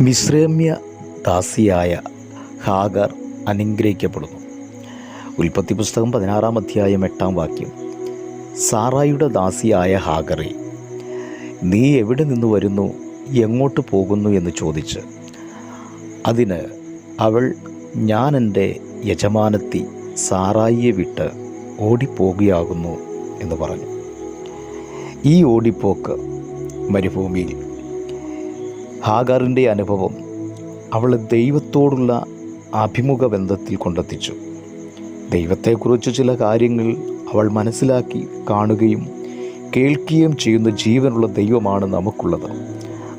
മിശ്രമ്യ ദാസിയായ ഹാഗർ അനുഗ്രഹിക്കപ്പെടുന്നു. ഉൽപ്പത്തി പുസ്തകം പതിനാറാം അധ്യായം എട്ടാം വാക്യം. സാറായുടെ ദാസിയായ ഹാഗറെ നീ എവിടെ നിന്ന് വരുന്നു എങ്ങോട്ട് പോകുന്നു എന്ന് ചോദിച്ച് അതിന് അവൾ ഞാൻ എന്റെ യജമാനത്തി സാറായിയെ വിട്ട് ഓടിപ്പോകുകയാകുന്നു എന്ന് പറഞ്ഞു. ഈ ഓടിപ്പോക്ക് മരുഭൂമിയിൽ ഹാഗറിന്റെ അനുഭവം അവളെ ദൈവത്തോടുള്ള അഭിമുഖ ബന്ധത്തിൽ കൊണ്ടെത്തിച്ചു. ദൈവത്തെക്കുറിച്ച് ചില കാര്യങ്ങൾ അവൾ മനസ്സിലാക്കി കാണുകയും കേൾക്കുകയും ചെയ്യുന്ന ജീവനുള്ള ദൈവമാണ് നമുക്കുള്ളത്.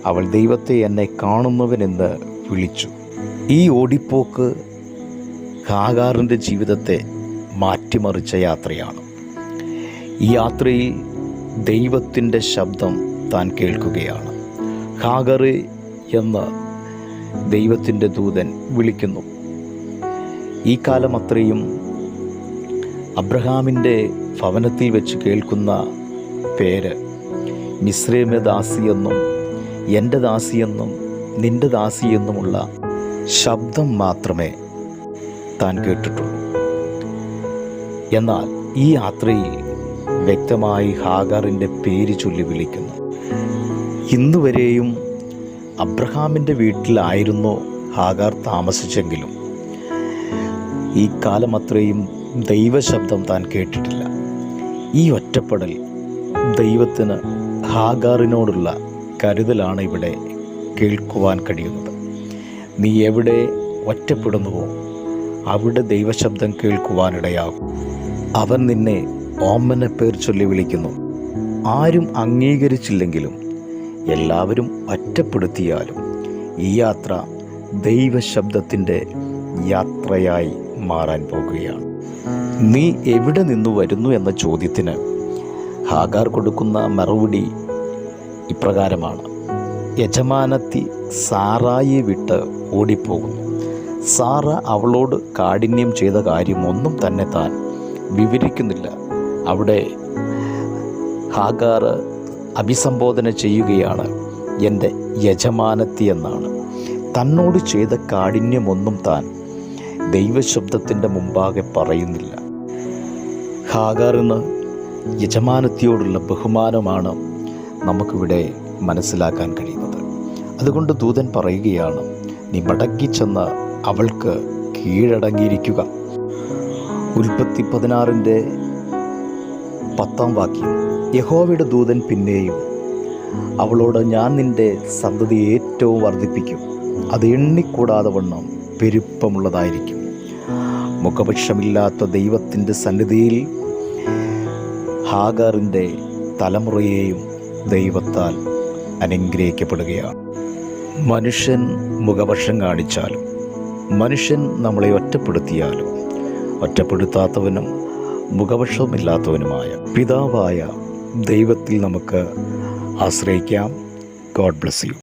അവൾ ദൈവത്തെ എന്നെ കാണുന്നവനെന്ന് വിളിച്ചു. ഈ ഓടിപ്പോക്ക് ഹാഗാറിന്റെ ജീവിതത്തെ മാറ്റിമറിച്ച യാത്രയാണ്. ഈ യാത്രയിൽ ദൈവത്തിന്റെ ശബ്ദം താൻ കേൾക്കുകയാണ്. ഹാഗറ് എന്ന് ദൈവത്തിന്റെ ദൂതൻ വിളിക്കുന്നു. ഈ കാലം അത്രയും അബ്രഹാമിന്റെ ഭവനത്തിൽ വെച്ച് കേൾക്കുന്ന പേര്. മിശ്രമ ദാസി എന്നും എന്റെ ദാസിയെന്നും നിന്റെ ദാസിയെന്നുമുള്ള ശബ്ദം മാത്രമേ താൻ കേട്ടിട്ടുള്ളൂ. എന്നാൽ ഈ യാത്രയിൽ വ്യക്തമായി ഹാഗറിന്റെ പേര് ചൊല്ലി വിളിക്കുന്നു. ഇന്നുവരെയും അബ്രഹാമിന്റെ വീട്ടിലായിരുന്നു ഹാഗാർ താമസിച്ചെങ്കിലും ഈ കാലം അത്രയും ദൈവശബ്ദം താൻ കേട്ടിട്ടില്ല. ഈ ഒറ്റപ്പെടൽ ദൈവത്തിന് ഹാഗാറിനോടുള്ള കരുതലാണ് ഇവിടെ കേൾക്കുവാൻ കഴിയുന്നത്. നീ എവിടെ ഒറ്റപ്പെടുന്നുവോ അവിടെ ദൈവശബ്ദം കേൾക്കുവാനിടയാകും. അവൻ നിന്നെ ഓമന പേർ ചൊല്ലി വിളിക്കുന്നു. ആരും അംഗീകരിച്ചില്ലെങ്കിലും എല്ലാവരും ഒറ്റപ്പെടുത്തിയാലും ഈ യാത്ര ദൈവശബ്ദത്തിന്റെ യാത്രയായി മാറാൻ പോകുകയാണ്. നീ എവിടെ നിന്ന് വരുന്നു എന്ന ചോദ്യത്തിന് ഹാഗാർ കൊടുക്കുന്ന മറുപടി ഇപ്രകാരമാണ്. യജമാനത്തി സാറായി വിട്ട് ഓടിപ്പോകുന്നു. സാറ അവളോട് കാഠിന്യം ചെയ്ത കാര്യം ഒന്നും തന്നെ താൻ വിവരിക്കുന്നില്ല. അവിടെ ഹാഗാർ അഭിസംബോധന ചെയ്യുകയാണ് എന്റെ യജമാനത്തി എന്നാണ് തന്നോട് ചെയ്ത കാഠിന്യമൊന്നും താൻ ദൈവശബ്ദത്തിന്റെ മുമ്പാകെ പറയുന്നില്ല. ഹാഗാറിന് യജമാനത്തിയോടുള്ള ബഹുമാനമാണ് നമുക്കിവിടെ മനസ്സിലാക്കാൻ കഴിയുന്നത്. അതുകൊണ്ട് ദൂതൻ പറയുകയാണ് നീ മടക്കി ചെന്ന് അവൾക്ക് കീഴടങ്ങിയിരിക്കുക. ഉൽപ്പത്തി പതിനാറിന്റെ പത്താം വാക്യം. യഹോവയുടെ ദൂതൻ പിന്നെയും അവളോട് ഞാൻ നിന്റെ സന്തതി ഏറ്റവും വർദ്ധിപ്പിക്കും. അത് എണ്ണിക്കൂടാതെ വണ്ണം പെരുപ്പമുള്ളതായിരിക്കും. മുഖപക്ഷമില്ലാത്ത ദൈവത്തിന്റെ സന്നിധിയിൽ ഹാഗറിന്റെ തലമുറയെയും ദൈവത്താൽ അനുഗ്രഹിക്കപ്പെടുകയാണ്. മനുഷ്യൻ മുഖപക്ഷം കാണിച്ചാലും മനുഷ്യൻ നമ്മളെ ഒറ്റപ്പെടുത്തിയാലും ഒറ്റപ്പെടുത്താത്തവനും മുഖപക്ഷവുമില്ലാത്തവനുമായ പിതാവായ ദൈവത്തിൽ നമുക്ക് ആശ്രയിക്കാം. God bless you